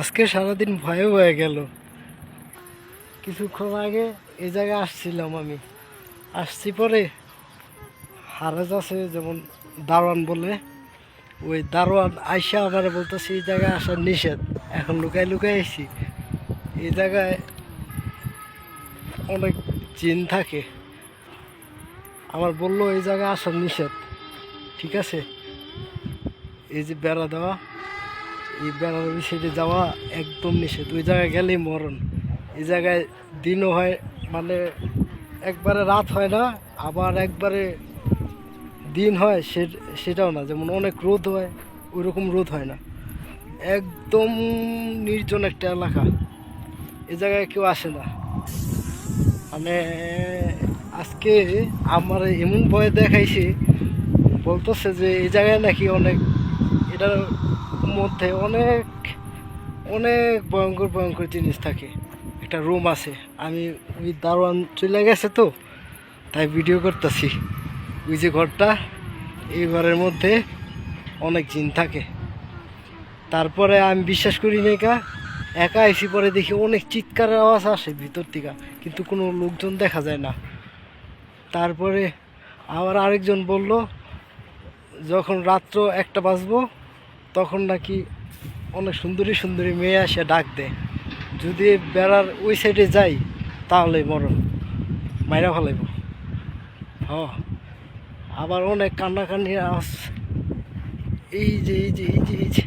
আজকে সারাদিন ভয়ে হয়ে গেল। কিছুক্ষণ আগে এই জায়গায় আসছিলাম আমি। আসছি পরে হারাজ আছে যেমন দারোয়ান বলে। ওই দারোয়ান আইসা আমার বলতেছে, এই জায়গায় আসার নিষেধ। এখন লুকাই লুকাই এসি এই জায়গায় অনেক জিন থাকে। আমার বলল, এই জায়গায় আসার নিষেধ। ঠিক আছে? এই যে বেড়া দেওয়া। এই বেড়ার সাইডে যাওয়া একদম নিষেধ। ওই জায়গায় গেলেই মরণ। এই জায়গায় দিনও হয় মানে একবারে রাত হয় না, আবার একবারে দিন হয় সে- সেটাও না। যেমন অনেক রোদ হয় ওই রকম রোদ হয় না। একদম নির্জন একটা এলাকা। এ জায়গায় কেউ আসে না। মানে আজকে আমার এমন ভয় দেখাইছে, বলতেছে যে এই জায়গায় নাকি অনেক, এটার মধ্যে অনেক অনেক ভয়ঙ্কর ভয়ঙ্কর জিনিস থাকে। একটা রুম আছে। আমি ওই দারোয়ান চলে গেছে তো, তাই ভিডিও করতেছি। ওই যে ঘরটা, এই ঘরের মধ্যে অনেক জিন থাকে। তারপরে আমি বিশ্বাস করি না একা একা এসে পরে দেখি অনেক চিৎকারের আওয়াজ আসে ভিতর থেকে, কিন্তু কোনো লোকজন দেখা যায় না। তারপরে আবার আরেকজন বলল, যখন রাত্র একটা বাজবো তখন নাকি অনেক সুন্দরী সুন্দরী মেয়ে আসে, ডাক দেয়। যদি বেড়ার ওই সাইডে যাই তাহলে মরণ মাইরা ফেলাইব। হ। আবার অনেক কান্নাকান্নি আওয়াজ এই যে এই যে এই যে এই যে।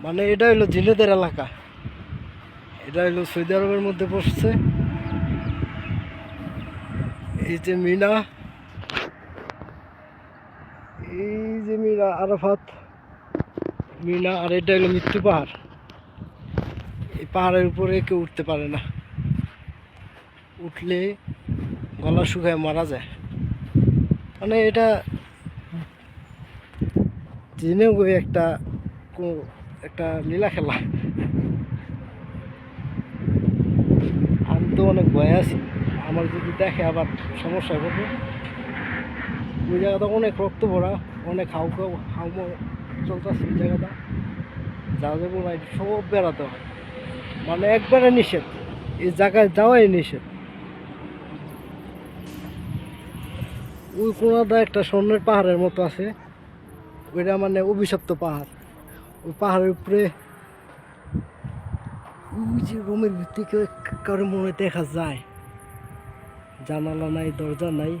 মানে এটা হলো জিনেদের এলাকা। এটা হলো সৌদি আরবের মধ্যে বসছে এই যে মিনা। আরাফাত, মিনা, আর এটা হলো মৃত্যু পাহাড়। এই পাহাড়ের উপরে কেউ উঠতে পারে না। উঠলে গলা শুকায় মারা যায়। মানে এটা জেনেও একটা একটা লীলা খেলা। আমি তো অনেক ভয় আছি। আমার যদি দেখে আবার সমস্যা হবে, ওই জায়গাটা অনেক রক্ত ভরা। অনেক হাউ খাও হাউমো চলতেছে জায়গাটা। যা যাব সব বেড়াতে হয়। মানে একবারে নিষেধ। এই জায়গায় যাওয়াই নিষেধ। ওই কোনাটা একটা স্বর্ণের পাহাড়ের মতো আছে। ওইটা মানে অভিশপ্ত পাহাড়। ওই পাহাড়ের উপরে ওই যে রুমের ভিত্তি কেউ কারও মনে দেখা যায়। জানালা নাই, দরজা নাই।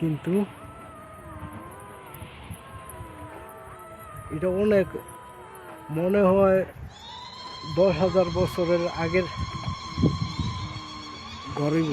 কিন্তু এটা অনেক মনে হয় দশ হাজার বছরের আগের ঘরেই